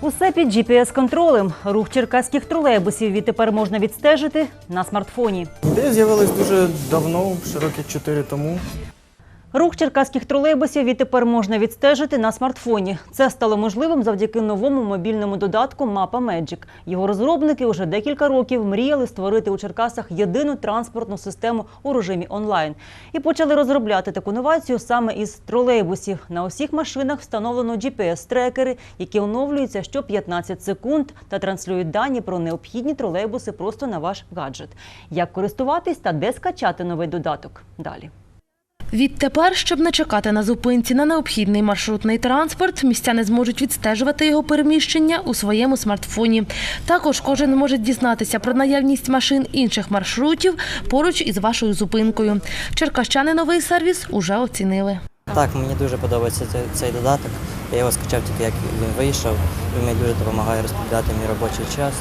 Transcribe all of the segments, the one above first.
Усе під GPS-контролем. Рух черкаських тролейбусів відтепер можна відстежити на смартфоні. Ідея з'явилась дуже давно, роки 4 тому. Рух черкаських тролейбусів відтепер можна відстежити на смартфоні. Це стало можливим завдяки новому мобільному додатку Мапа Magic. Його розробники уже декілька років мріяли створити у Черкасах єдину транспортну систему у режимі онлайн і почали розробляти таку новацію саме із тролейбусів. На усіх машинах встановлено GPS-трекери, які оновлюються що 15 секунд та транслюють дані про необхідні тролейбуси просто на ваш гаджет. Як користуватись та де скачати новий додаток? Далі. Відтепер, щоб не чекати на зупинці на необхідний маршрутний транспорт, містяни зможуть відстежувати його переміщення у своєму смартфоні. Також кожен може дізнатися про наявність машин інших маршрутів поруч із вашою зупинкою. Черкащани новий сервіс уже оцінили. Так, мені дуже подобається цей, додаток. Я його скачав тільки як він вийшов. Він мені дуже допомагає розподіляти мій робочий час.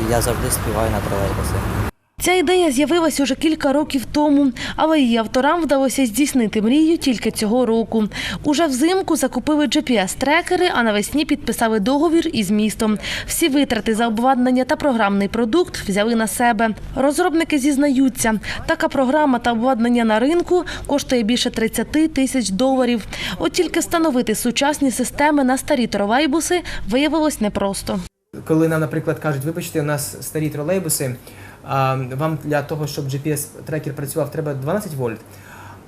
І я завжди співаю на тролейбусі. Ця ідея з'явилась уже кілька років тому, але її авторам вдалося здійснити мрію тільки цього року. Уже взимку закупили GPS-трекери, а навесні підписали договір із містом. Всі витрати за обладнання та програмний продукт взяли на себе. Розробники зізнаються, така програма та обладнання на ринку коштує більше 30 тисяч доларів. От тільки встановити сучасні системи на старі тролейбуси виявилось непросто. Коли нам, наприклад, кажуть, вибачте, у нас старі тролейбуси, вам для того, щоб GPS-трекер працював, треба 12 вольт.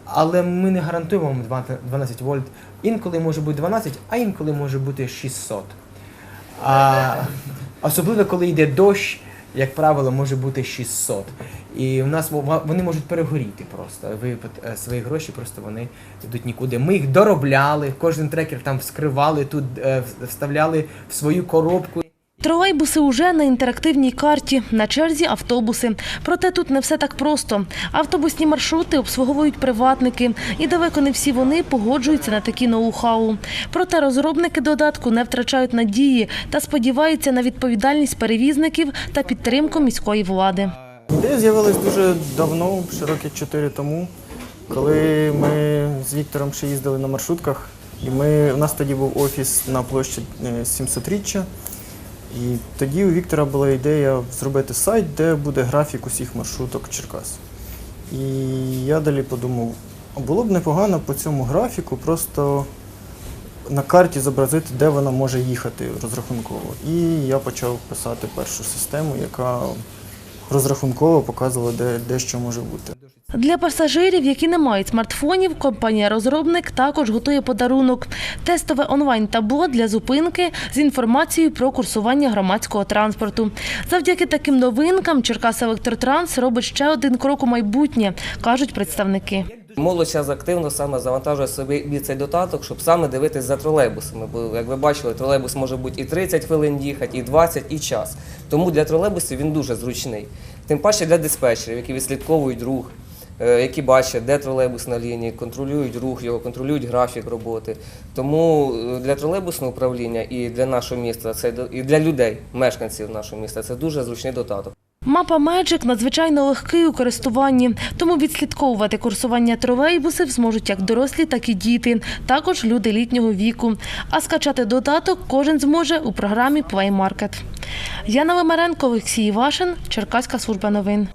Але ми не гарантуємо вам 12 вольт. Інколи може бути 12, а інколи може бути 600. А, особливо, коли йде дощ, як правило, може бути 600. І в нас вони можуть перегоріти просто. Ви е, свої гроші просто вони йдуть нікуди. Ми їх доробляли, кожен трекер там вскривали, тут е, вставляли в свою коробку. Тролейбуси уже на інтерактивній карті, на черзі автобуси. Проте тут не все так просто. Автобусні маршрути обслуговують приватники, і далеко не всі вони погоджуються на такі ноу-хау. Проте розробники додатку не втрачають надії та сподіваються на відповідальність перевізників та підтримку міської влади. Ідея з'явилась дуже давно, ще роки 4 тому, коли ми з Віктором ще їздили на маршрутках. І ми, у нас тоді був офіс на площі е, 700-річчя. І тоді у Віктора була ідея зробити сайт, де буде графік усіх маршруток Черкас. І я далі подумав, було б непогано по цьому графіку просто на карті зобразити, де вона може їхати розрахунково. І я почав писати першу систему, яка розрахунково показувала, де, де що може бути. Для пасажирів, які не мають смартфонів, компанія-розробник також готує подарунок – тестове онлайн-табло для зупинки з інформацією про курсування громадського транспорту. Завдяки таким новинкам Черкас Електротранс робить ще один крок у майбутнє, кажуть представники. Молодь зараз активно саме завантажує собі цей додаток, щоб саме дивитись за тролейбусами. Бо, як ви бачили, тролейбус може бути і 30 хвилин їхати, і 20, і час. Тому для тролейбусів він дуже зручний. Тим паче для диспетчерів, які відслідковують рух, які бачать, де тролейбус на лінії, контролюють рух його, контролюють графік роботи. Тому е, для тролейбусного управління і для нашого міста, це і для людей, мешканців нашого міста, це дуже зручний додаток. Мапа Magic надзвичайно легкий у користуванні, тому відслідковувати курсування тролейбусів зможуть як дорослі, так і діти, також люди літнього віку. А скачати додаток кожен зможе у програмі Market. Яна Лимаренко, Олексій Вашин, Черкаська служба новин.